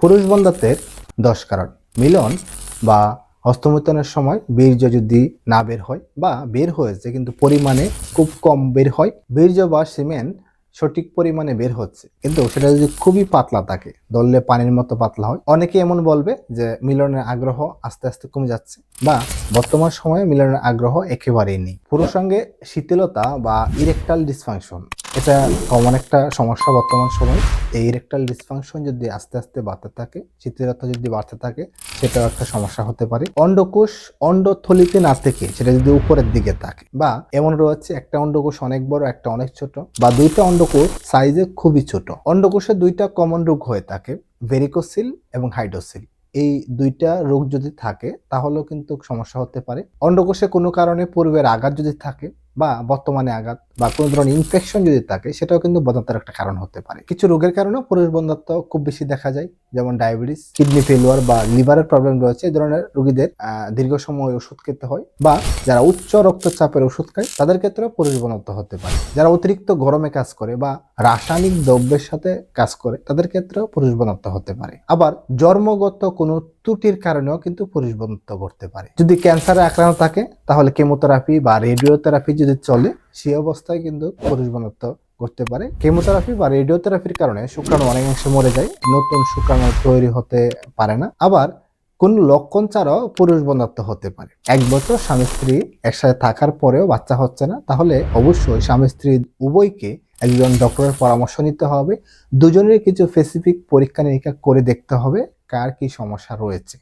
পুরুষ বন্ধাত্বের দশ কারণ। মিলন বা হস্তমৈথনের সময় বীর্য যদি না বের হয় বা বের হয়েছে কিন্তু পরিমাণে খুব কম বের হয়, বীর্য বা সিমেন্ট সঠিক পরিমাণে বের হচ্ছে। কিন্তু সেটা যদি খুবই পাতলা থাকে দললে পানির মতো পাতলা হয়। অনেকে এমন বলবে যে মিলনের আগ্রহ আস্তে আস্তে কমে যাচ্ছে বা বর্তমান সময়ে মিলনের আগ্রহ একেবারেই নেই। পুরুষাঙ্গে শিথিলতা বা ইরেকটাল ডিসফাংশন এটা কমন একটা সমস্যা বর্তমান সময়। এই ইরেকটাল ডিসফাংশন যদি আস্তে আস্তে বাড়তে থাকে শিথিলতা যদি বাড়তে থাকে, সেটাও একটা সমস্যা হতে পারে। অন্ডকোষ অন্ডথলিতে না থেকে সেটা যদি উপরের দিকে থাকে, বা এমন রয়েছে একটা অন্ডকোষ অনেক বড়, একটা অনেক ছোট, বা দুইটা অন্ডকোষ সাইজে খুবই ছোট। অন্ডকোষে দুইটা কমন রোগ হয়ে থাকে ভেরিকোসিল এবং হাইড্রোসিল এই দুইটা রোগ যদি থাকে, তাহলেও কিন্তু সমস্যা হতে পারে। অন্ডকোষে কোনো কারণে পূর্বের আঘাত যদি থাকে বা বর্তমানে আঘাত বা কোনো ধরনের ইনফেকশন যদি থাকে, সেটাও কিন্তু বন্ধাত্বের একটা কারণ হতে পারে। কিছু রোগের কারণেও পুরুষ বন্ধাত্ব খুব বেশি দেখা যায়, যেমন ডায়াবেটিস কিডনি ফেলুয়ার বা লিভারের প্রবলেম রয়েছে। এই ধরনের রোগীদের দীর্ঘ সময় ওষুধ খেতে হয় বা যারা উচ্চ রক্তচাপের ওষুধ খায়, তাদের ক্ষেত্রেও পুরুষ বন্ধাত্ব হতে পারে। যারা অতিরিক্ত গরমে কাজ করে বা রাসায়নিক দ্রব্যের সাথে কাজ করে, তাদের ক্ষেত্রেও পুরুষ বন্ধাত্ব হতে পারে। আবার জন্মগত কোনো ত্রুটির কারণেও কিন্তু পুরুষ বন্ধাত্ব ঘটতে পারে। যদি ক্যান্সারে আক্রান্ত থাকে, তাহলে কেমোথেরাপি বা রেডিওথেরাপি যদি চলে, সেই অবস্থায় কিন্তু পুরুষ বন্ধাত্ব করতে পারে। কেমোথেরাপি বা রেডিওথেরাপির কারণে শুক্রাণু অনেকাংশে মরে যায়, নতুন শুক্রাণু তৈরি হতে পারে না। আবার কোন লক্ষণ ছাড়াও পুরুষ বন্ধাত্ব হতে পারে। এক বছর স্বামী স্ত্রী একসাথে থাকার পরেও বাচ্চা হচ্ছে না, তাহলে অবশ্যই স্বামী স্ত্রী উভয়কে একজন ডক্টরের পরামর্শ নিতে হবে। দুজনের কিছু স্পেসিফিক পরীক্ষা নিরীক্ষা করে দেখতে হবে কার কি সমস্যা রয়েছে।